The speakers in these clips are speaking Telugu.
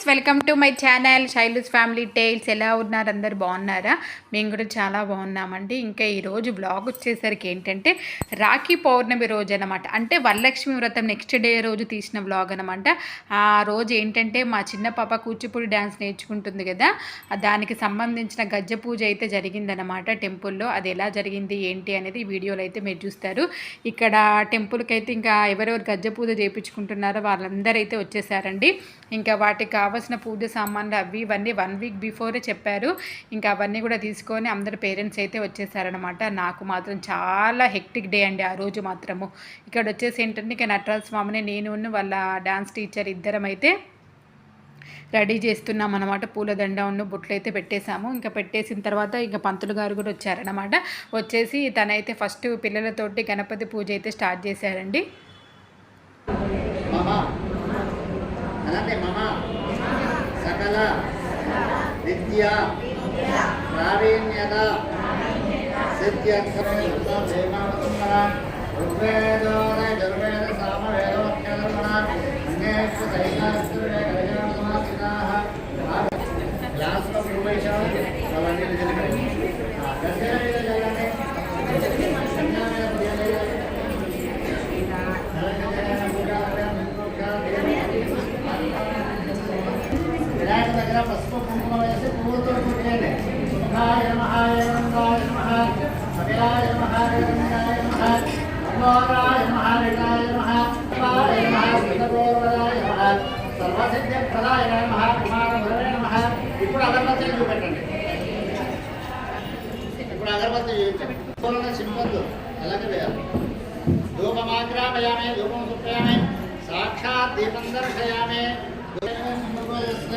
Friends welcome to my channel Sailu's family tales. ఎలా ఉన్నారు? అందరు బాగున్నారా? మేము కూడా చాలా బాగున్నామండి. ఇంకా ఈరోజు బ్లాగ్ వచ్చేసరికి ఏంటంటే రాఖీ పౌర్ణమి రోజు అనమాట అంటే వరలక్ష్మి వ్రతం నెక్స్ట్ డే రోజు తీసిన బ్లాగ్ అనమాట ఆ రోజు ఏంటంటే మా చిన్న పాప కూచిపూడి డ్యాన్స్ నేర్చుకుంటుంది కదా దానికి సంబంధించిన గజ్జ పూజ అయితే జరిగిందనమాట టెంపుల్లో. అది ఎలా జరిగింది ఏంటి అనేది వీడియోలో అయితే మీరు చూస్తారు. ఇక్కడ టెంపుల్కి అయితే ఇంకా ఎవరెవరు గజ్జ పూజ చేయించుకుంటున్నారో వాళ్ళందరూ అయితే వచ్చేసారండి. ఇంకా వాటికి కావాల్సిన పూజ సామాన్లు అవి ఇవన్నీ వన్ వీక్ బిఫోరే చెప్పారు. ఇంకా అవన్నీ కూడా తీసుకొని అందరు పేరెంట్స్ అయితే వచ్చేసారనమాట నాకు మాత్రం చాలా హెక్టిక్ డే అండి ఆ రోజు మాత్రము. ఇక్కడ వచ్చేసి ఏంటంటే ఇక నటరాజ స్వామిని నేను వాళ్ళ డాన్స్ టీచర్ ఇద్దరం అయితే రెడీ చేస్తున్నాం అనమాట పూలదండ ఉన్న బుట్లు అయితే పెట్టేశాము. ఇంకా పెట్టేసిన తర్వాత ఇంకా పంతులు గారు కూడా వచ్చారనమాట వచ్చేసి తనైతే ఫస్ట్ పిల్లలతోటి గణపతి పూజ అయితే స్టార్ట్ చేశారండి. మమ విద్య. ప్రావీణ్యత సిద్ధ్యర్థం ఋగ్వేదోదయ దుర్వేద సామవేదోఖ్యధర్మణ అన్యేషు దగ్గర పసుపు కుంకుమ వేసి పువ్వుతో మహాయ రంగాయ మహా అఖిలాయ మహారంగాయ మహా అమోరాయ మహా శివాయ సర్వసిద్ధ ప్రదాయ కుమార ఇప్పుడు అగరబత్తి చూపెట్టండి ఇప్పుడు అగరబత్తి చూపించండి అలాగే వేయాలి ధూపం సాక్షాత్ దీపం దర్శయామే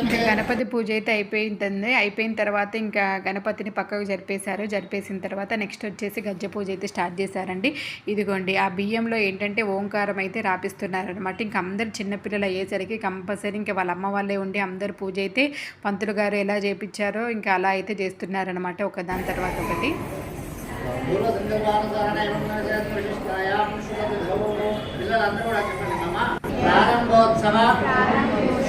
ఇంకా గణపతి పూజ అయితే అయిపోయింది అయిపోయిన తర్వాత ఇంకా గణపతిని పక్కకు జరిపేశారు. జరిపేసిన తర్వాత నెక్స్ట్ వచ్చేసి గజ్జ పూజ అయితే స్టార్ట్ చేశారండి. ఇదిగోండి ఆ బియ్యంలో ఏంటంటే ఓంకారం అయితే రాపిస్తున్నారు అనమాట ఇంకా అందరు చిన్నపిల్లలు అయ్యేసరికి కంపల్సరీ ఇంకా వాళ్ళ అమ్మ వాళ్ళే ఉండి అందరు పూజ అయితే పంతులు గారు ఎలా చేపించారో ఇంకా అలా అయితే చేస్తున్నారనమాట ఒక దాని తర్వాత ఒకటి. ప్రారంభోత్సవ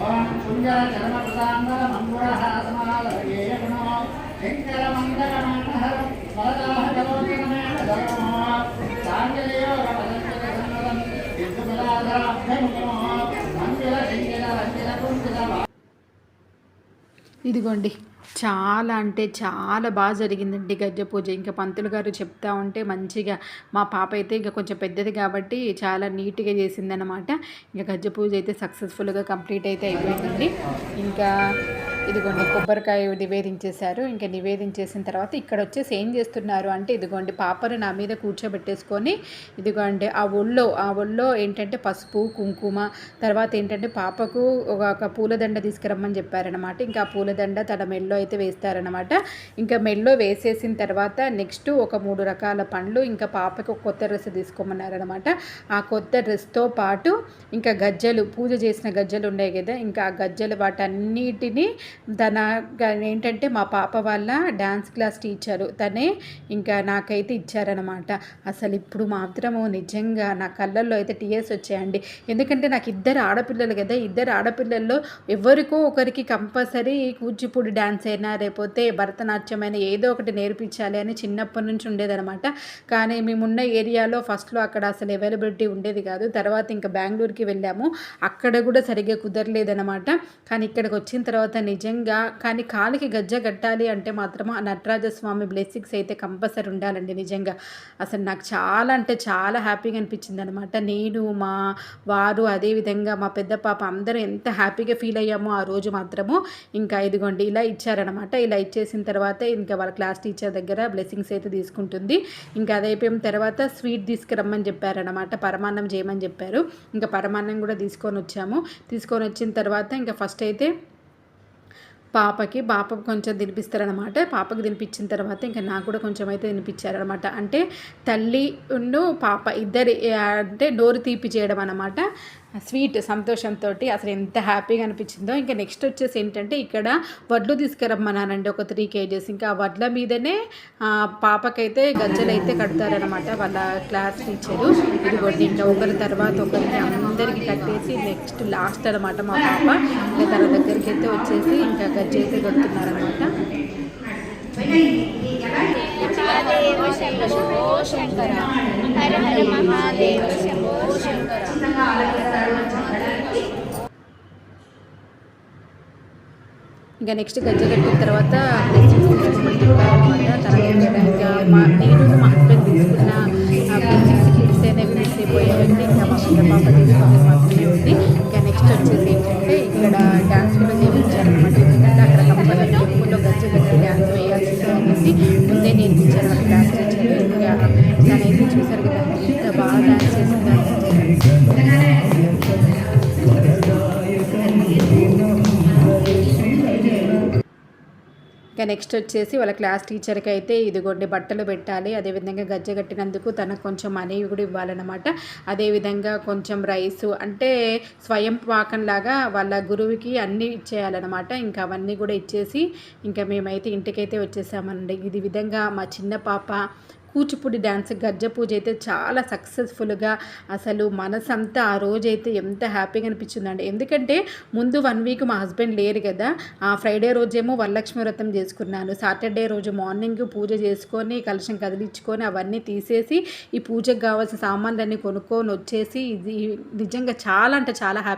ఓం కుంజర చరమ ప్రదాంగ మంగుర ఇదిగోండి. చాలా అంటే చాలా బాగా జరిగిందండి గజ్జ పూజ. ఇంకా పంతులు గారు చెప్తా ఉంటే మంచిగా మా పాప అయితే ఇంకా కొంచెం పెద్దది కాబట్టి చాలా నీట్గా చేసిందనమాట ఇంకా గజ్జ పూజ అయితే సక్సెస్ఫుల్గా కంప్లీట్ అయితే అయిపోయిందండి. ఇంకా ఇదిగోండి కొబ్బరికాయ నివేదించేశారు ఇంకా నివేదించేసిన తర్వాత ఇక్కడ వచ్చేసి ఏం చేస్తున్నారు అంటే ఇదిగోండి పాపను నా మీద కూర్చోబెట్టేసుకొని ఇదిగోండి ఆ ఒళ్ళో ఆ ఒళ్ళో ఏంటంటే పసుపు కుంకుమ తర్వాత ఏంటంటే పాపకు ఒక పూలదండ తీసుకురమ్మని చెప్పారనమాట ఇంకా ఆ పూలదండ తన మెల్లో అయితే వేస్తారనమాట ఇంకా మెల్లో వేసేసిన తర్వాత నెక్స్ట్ ఒక మూడు రకాల పండ్లు ఇంకా పాపకు కొత్త డ్రెస్ తీసుకోమన్నారనమాట ఆ కొత్త డ్రెస్తో పాటు ఇంకా గజ్జలు పూజ చేసిన గజ్జలు ఉన్నాయి కదా ఇంకా ఆ గజ్జలు వాటన్నిటిని తన ఏంటంటే మా పాప వాళ్ళ డ్యాన్స్ క్లాస్ టీచరు. తనే ఇంకా నాకైతే ఇచ్చారనమాట అసలు ఇప్పుడు మాత్రము నిజంగా నా కళ్ళల్లో అయితే టీఎస్ వచ్చాయండి. ఎందుకంటే నాకు ఇద్దరు ఆడపిల్లలు కదా ఇద్దరు ఆడపిల్లల్లో ఎవరికో ఒకరికి కంపల్సరీ కూచిపూడి డ్యాన్స్ అయినా లేకపోతే భరతనాట్యం అయినా ఏదో ఒకటి నేర్పించాలి అని చిన్నప్పటి నుంచి ఉండేదనమాట కానీ మేమున్న ఏరియాలో ఫస్ట్లో అక్కడ అసలు అవైలబిలిటీ ఉండేది కాదు. తర్వాత ఇంకా బెంగళూరుకి వెళ్ళాము. అక్కడ కూడా సరిగ్గా కుదరలేదనమాట కానీ ఇక్కడికి వచ్చిన తర్వాత నిజంగా కానీ కాలికి గజ్జ కట్టాలి అంటే మాత్రం ఆ నటరాజ బ్లెస్సింగ్స్ అయితే కంపల్సరీ ఉండాలండి నిజంగా. అసలు నాకు చాలా అంటే చాలా హ్యాపీగా అనిపించింది అనమాట నేను మా వారు అదేవిధంగా మా పెద్ద పాప అందరూ ఎంత హ్యాపీగా ఫీల్ అయ్యామో ఆ రోజు మాత్రము ఇంకా ఇదిగోండి ఇలా ఇచ్చారనమాట ఇలా ఇచ్చేసిన తర్వాత ఇంకా వాళ్ళ క్లాస్ టీచర్ దగ్గర బ్లెస్సింగ్స్ అయితే తీసుకుంటుంది. ఇంకా అది అయిపోయిన తర్వాత స్వీట్ తీసుకురమ్మని చెప్పారనమాట పరమాన్నం చేయమని చెప్పారు. ఇంకా పరమాన్నం కూడా తీసుకొని వచ్చాము. తీసుకొని వచ్చిన తర్వాత ఇంకా ఫస్ట్ అయితే పాపకి పాపకు కొంచెం తినిపిస్తారనమాట పాపకి తినిపించిన తర్వాత ఇంకా నాకు కూడా కొంచెం అయితే తినిపించారనమాట అంటే తల్లి పాప ఇద్దరి అంటే నోరు తీపి చేయడం అనమాట స్వీట్ సంతోషంతో అసలు ఎంత హ్యాపీగా అనిపించిందో ఇంకా నెక్స్ట్ వచ్చేసి ఏంటంటే ఇక్కడ వడ్లు తీసుకురమ్మన్నానండి ఒక త్రీ కేజెస్ ఇంకా వడ్ల మీదనే పాపకైతే గజ్జలు అయితే కడతారనమాట వాళ్ళ క్లాస్ టీచరు ఇదిగోండి ఇంకా ఒకరి తర్వాత ఒకరికి అందరికి కట్టేసి నెక్స్ట్ లాస్ట్ అనమాట మా పాప ఇంకా తన దగ్గరికి అయితే వచ్చేసి ఇంకా గజ్జ అయితే కడుతున్నారనమాట శంకర హర హర మహాదేవ శంభో శంకర ఇంకా నెక్స్ట్ గజ్జ కట్టిన తర్వాత నేను మా హస్బెండ్ తీసుకున్న బ్లెస్సింగ్స్ కిట్స్ అనేవి మిస్ అయిపోయాయండి. ఇంకా మా పెద్ద పాప తీసుకునేది మాత్రమే ఉంది. ఇంకా నెక్స్ట్ వచ్చేసి ఏంటంటే ఇక్కడ డ్యాన్స్ కూడా నేర్పించారనమాట ఎందుకంటే అక్కడ కంపల్సరీ టెంపుల్లో గజ్జ కట్టి డ్యాన్స్ వేయాల్సిందే అనేసి ముందే నేర్పించారు అక్కడ డ్యాన్స్ టీచర్ ఇంకా తనైతే చూసారు కదా ఎంత బాగా డ్యాన్స్ చేసిందని ఇంకా నెక్స్ట్ వచ్చేసి వాళ్ళ క్లాస్ టీచర్కి అయితే ఇదిగోండి బట్టలు పెట్టాలి. అదేవిధంగా గజ్జ కట్టినందుకు తనకు కొంచెం మనీ కూడా ఇవ్వాలన్నమాట. అదేవిధంగా కొంచెం రైస్ అంటే స్వయం పాకంలాగా వాళ్ళ గురువుకి అన్నీ ఇచ్చేయాలన్నమాట. ఇంకా అవన్నీ కూడా ఇచ్చేసి ఇంకా మేమైతే ఇంటికైతే వచ్చేసామండి. ఇది విధంగా మా చిన్న పాప కూచిపూడి డ్యాన్స్ గజ్జ పూజ అయితే చాలా సక్సెస్ఫుల్గా అసలు మనసంతా ఆ రోజైతే ఎంత హ్యాపీగా అనిపించిందండి. ఎందుకంటే ముందు వన్ వీక్ మా హస్బెండ్ లేరు కదా. ఆ ఫ్రైడే రోజేమో వరలక్ష్మి వ్రతం చేసుకున్నాను. సాటర్డే రోజు మార్నింగ్ పూజ చేసుకొని కలుషం కదిలించుకొని అవన్నీ తీసేసి ఈ పూజకు కావాల్సిన సామాన్లన్నీ కొనుక్కొని వచ్చేసి ఇది నిజంగా చాలా అంటే చాలా హ్యాపీ